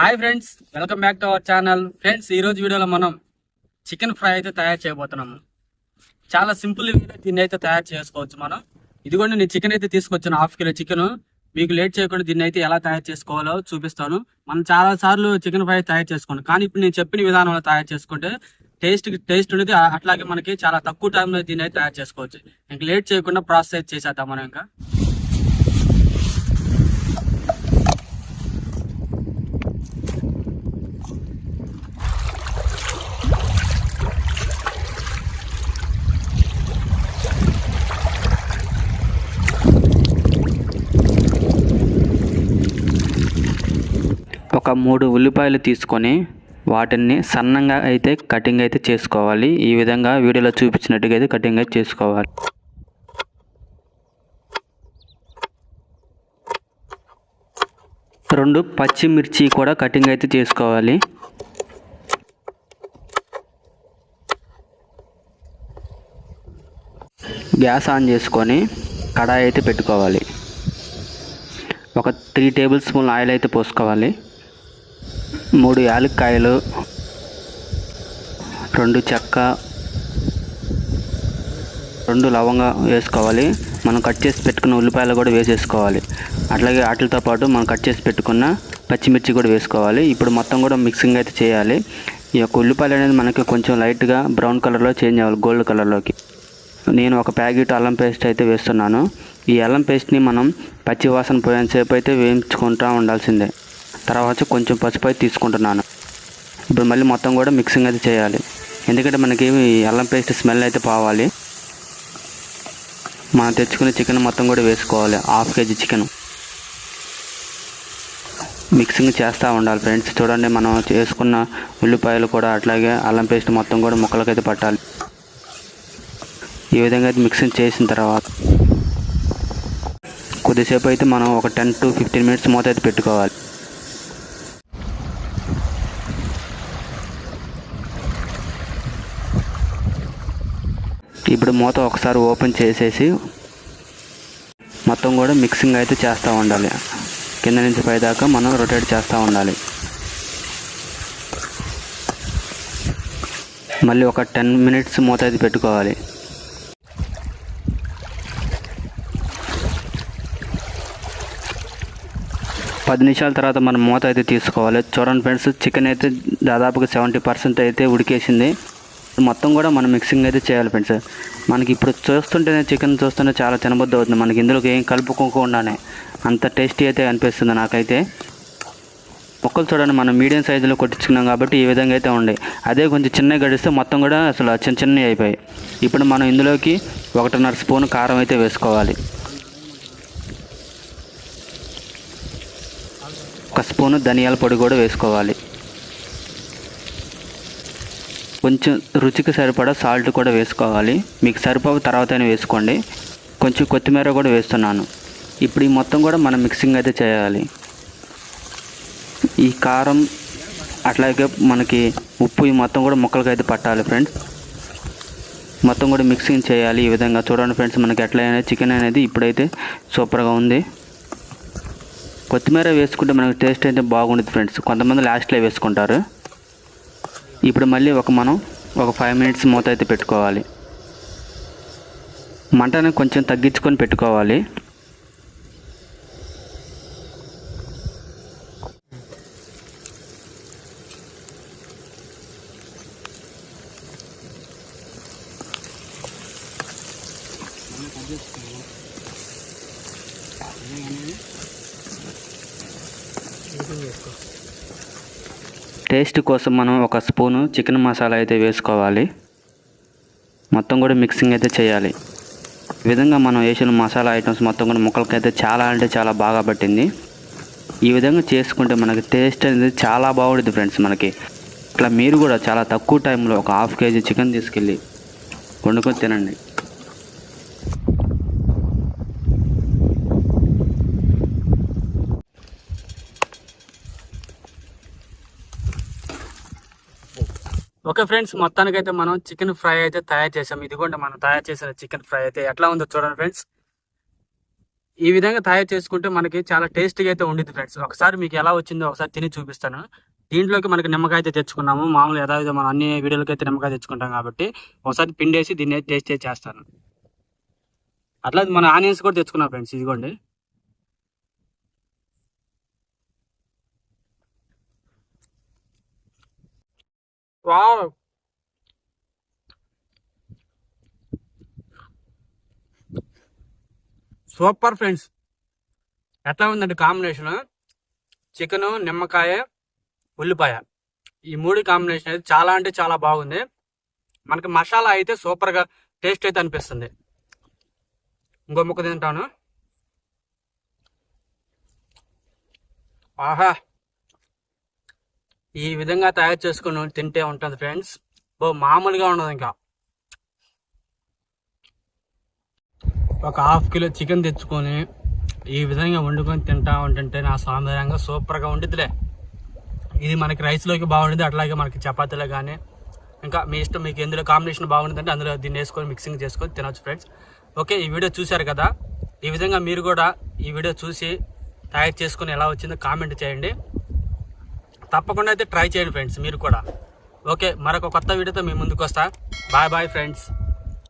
Hi friends welcome back to our channel friends ఈరోజు వీడియోలో మనం చికెన్ ఫ్రై అయితే తయారు చేయబోతున్నాము. చాలా సింపుల్ దీన్ని అయితే తయారు చేసుకోవచ్చు మనం. ఇదిగోండి నేను చికెన్ అయితే తీసుకొచ్చాను హాఫ్ కిలో చికెన్ మీకు లేట్ చేయకుండా దీన్ని అయితే ఎలా తయారు చేసుకోవాలో చూపిస్తాను. మనం చాలా సార్లు చికెన్ ఫ్రై తయారు చేసుకోండి కానీ ఇప్పుడు నేను చెప్పిన విధానంలో తయారు చేసుకుంటే టేస్ట్ టేస్ట్ అనేది అట్లాగే మనకి చాలా తక్కువ టైంలో దీన్ని అయితే తయారు చేసుకోవచ్చు. ఇంకా లేట్ చేయకుండా ప్రాసెస్ చేసేద్దాం మనం ఇంకా. ఒక మూడు ఉల్లిపాయలు తీసుకొని వాటిని సన్నంగా అయితే కటింగ్ అయితే చేసుకోవాలి. ఈ విధంగా వీడియోలో చూపించినట్టుగా అయితే కటింగ్ అయితే చేసుకోవాలి. రెండు పచ్చిమిర్చి కూడా కటింగ్ అయితే చేసుకోవాలి. గ్యాస్ ఆన్ చేసుకొని కడాయి అయితే పెట్టుకోవాలి. ఒక త్రీ టేబుల్ స్పూన్ ఆయిల్ అయితే పోసుకోవాలి. మూడు యాలక్కాయలు రెండు చెక్క రెండు లవంగా వేసుకోవాలి. మనం కట్ చేసి పెట్టుకున్న ఉల్లిపాయలు కూడా వేసేసుకోవాలి. అట్లాగే వాటితో పాటు మనం కట్ చేసి పెట్టుకున్న పచ్చిమిర్చి కూడా వేసుకోవాలి. ఇప్పుడు మొత్తం కూడా మిక్సింగ్ అయితే చేయాలి. ఈ యొక్క ఉల్లిపాయలు అనేది మనకి కొంచెం లైట్గా బ్రౌన్ కలర్లో చేంజ్ అవ్వాలి గోల్డ్ కలర్లోకి నేను ఒక ప్యాకెట్ అల్లం పేస్ట్ అయితే వేస్తున్నాను. ఈ అల్లం పేస్ట్ని మనం పచ్చి వాసన పోయేంతసేపు అయితే వేయించుకుంటూ ఉండాల్సిందే. తర్వాత కొంచెం పసుపు అయితే తీసుకుంటున్నాను. ఇప్పుడు మళ్ళీ మొత్తం కూడా మిక్సింగ్ అయితే చేయాలి. ఎందుకంటే మనకి ఈ అల్లం పేస్ట్ స్మెల్ అయితే పోవాలి. మనం తెచ్చుకునే చికెన్ మొత్తం కూడా వేసుకోవాలి. హాఫ్ కేజీ చికెన్ మిక్సింగ్ చేస్తూ ఉండాలి ఫ్రెండ్స్ చూడండి మనం చేసుకున్న ఉల్లిపాయలు కూడా అట్లాగే అల్లం పేస్ట్ మొత్తం కూడా ముక్కలకైతే పట్టాలి. ఈ విధంగా అయితే మిక్సింగ్ చేసిన తర్వాత కొద్దిసేపు అయితే మనం ఒక టెన్ టు ఫిఫ్టీన్ మినిట్స్ మూత అయితే పెట్టుకోవాలి. ఇప్పుడు మూత ఒకసారి ఓపెన్ చేసేసి మొత్తం కూడా మిక్సింగ్ అయితే చేస్తూ ఉండాలి. కింద నుంచి పైదాకా మనం రొటేట్ చేస్తూ ఉండాలి. మళ్ళీ ఒక టెన్ మినిట్స్ మూత అయితే పెట్టుకోవాలి. పది నిమిషాల తర్వాత మనం మూత అయితే తీసుకోవాలి. చూడండి ఫ్రెండ్స్ చికెన్ అయితే దాదాపుగా సెవెంటీ పర్సెంట్ అయితే ఉడికేసింది. మొత్తం కూడా మనం మిక్సింగ్ అయితే చేయాలి ఫ్రెండ్స్ మనకి ఇప్పుడు చూస్తుంటేనే చికెన్ చూస్తుంటే చాలా తినబుద్ధి అవుతుంది. మనకి ఇందులోకి ఏం కలుపుకోకుండానే అంత టేస్టీ అయితే అనిపిస్తుంది నాకైతే. మొక్కలు చూడండి మనం మీడియం సైజులో కొట్టించుకున్నాం కాబట్టి ఈ విధంగా అయితే ఉండే అదే కొంచెం చిన్నగా గడిస్తే మొత్తం కూడా అసలు చిన్న చిన్నవి అయిపోయాయి. ఇప్పుడు మనం ఇందులోకి ఒకటిన్నర స్పూన్ కారం అయితే వేసుకోవాలి. ఒక స్పూను ధనియాల పొడి కూడా వేసుకోవాలి. కొంచెం రుచికి సరిపడా సాల్ట్ కూడా వేసుకోవాలి. మీకు సరిపోవు తర్వాత వేసుకోండి. కొంచెం కొత్తిమీర కూడా వేస్తున్నాను. ఇప్పుడు ఈ మొత్తం కూడా మనం మిక్సింగ్ అయితే చేయాలి. ఈ కారం అట్లాగే మనకి ఉప్పు ఈ మొత్తం కూడా ముక్కలకి అయితే పట్టాలి ఫ్రెండ్స్ మొత్తం కూడా మిక్సింగ్ చేయాలి ఈ విధంగా. చూడండి ఫ్రెండ్స్ మనకి ఎట్లయినా చికెన్ అనేది ఇప్పుడైతే సూపర్గా ఉంది. కొత్తిమీర వేసుకుంటే మనకి టేస్ట్ అయితే బాగుంటుంది ఫ్రెండ్స్ కొంతమంది లాస్ట్లో వేసుకుంటారు. ఇప్పుడు మళ్ళీ ఒక మనం ఒక ఫైవ్ మినిట్స్ మూత అయితే పెట్టుకోవాలి. మంటను కొంచెం తగ్గించుకొని పెట్టుకోవాలి. టేస్ట్ కోసం మనం ఒక స్పూను చికెన్ మసాలా అయితే వేసుకోవాలి. మొత్తం కూడా మిక్సింగ్ అయితే చేయాలి. ఈ విధంగా మనం వేసిన మసాలా ఐటమ్స్ మొత్తం కూడా ముక్కలకైతే చాలా అంటే చాలా బాగా పట్టింది. ఈ విధంగా చేసుకుంటే మనకి టేస్ట్ అనేది చాలా బాగుంటుంది ఫ్రెండ్స్ మనకి. ఇట్లా మీరు కూడా చాలా తక్కువ టైంలో ఒక హాఫ్ కేజీ చికెన్ తీసుకెళ్ళి వండుకొని తినండి. ఓకే ఫ్రెండ్స్ మొత్తానికైతే మనం చికెన్ ఫ్రై అయితే తయారు చేసాం ఇదిగోండి మనం తయారు చేసిన చికెన్ ఫ్రై అయితే ఎట్లా ఉందో చూడండి ఫ్రెండ్స్. ఈ విధంగా తయారు చేసుకుంటే మనకి చాలా టేస్టీగా అయితే ఉండిద్ది ఫ్రెండ్స్. ఒకసారి మీకు ఎలా వచ్చిందో ఒకసారి తిని చూపిస్తాను. దీంట్లోకి మనకి నిమ్మకాయ అయితే తెచ్చుకున్నాము. మామూలు యథావిధ మనం అన్ని వీడియోలకి అయితే నిమ్మకాయ తెచ్చుకుంటాం కాబట్టి ఒకసారి పిండేసి దీన్ని టేస్ట్ చేస్తాను. అట్లా మన ఆనియన్స్ కూడా తెచ్చుకున్నాం ఫ్రెండ్స్ ఇదిగోండి. వావ్ సూపర్ ఫ్రెండ్స్ ఎట్లా ఉందండి కాంబినేషన్ చికెన్ నిమ్మకాయ ఉల్లిపాయ. ఈ మూడు కాంబినేషన్ అయితే చాలా అంటే చాలా బాగుంది. మనకి మసాలా అయితే సూపర్గా టేస్ట్ అయితే అనిపిస్తుంది. ఇంకో ముక్క తింటాను. ఆహా! ఈ విధంగా తయారు చేసుకుని తింటే ఉంటుంది ఫ్రెండ్స్. ఓ మామూలుగా ఉండదు ఇంకా. ఒక హాఫ్ కిలో చికెన్ తెచ్చుకొని ఈ విధంగా వండుకొని తింటా ఉంటుంటే నా సౌందర్యంగా సూపర్గా ఉండిద్దిలే. ఇది మనకి రైస్లోకి బాగుంటుంది అట్లాగే మనకి చపాతీలో కానీ ఇంకా మీ ఇష్టం మీకు ఎందులో కాంబినేషన్ బాగుంటుందంటే అందులో దీన్ని వేసుకొని మిక్సింగ్ చేసుకొని తినొచ్చు ఫ్రెండ్స్. ఓకే ఈ వీడియో చూశారు కదా? ఈ విధంగా మీరు కూడా ఈ వీడియో చూసి తయారు చేసుకొని ఎలా వచ్చిందో కామెంట్ చేయండి. తప్పకుండా అయితే ట్రై చేయండి ఫ్రెండ్స్ మీరు కూడా. ఓకే మరొక కొత్త వీడియోతో మీ ముందుకు వస్తా బాయ్ బాయ్ ఫ్రెండ్స్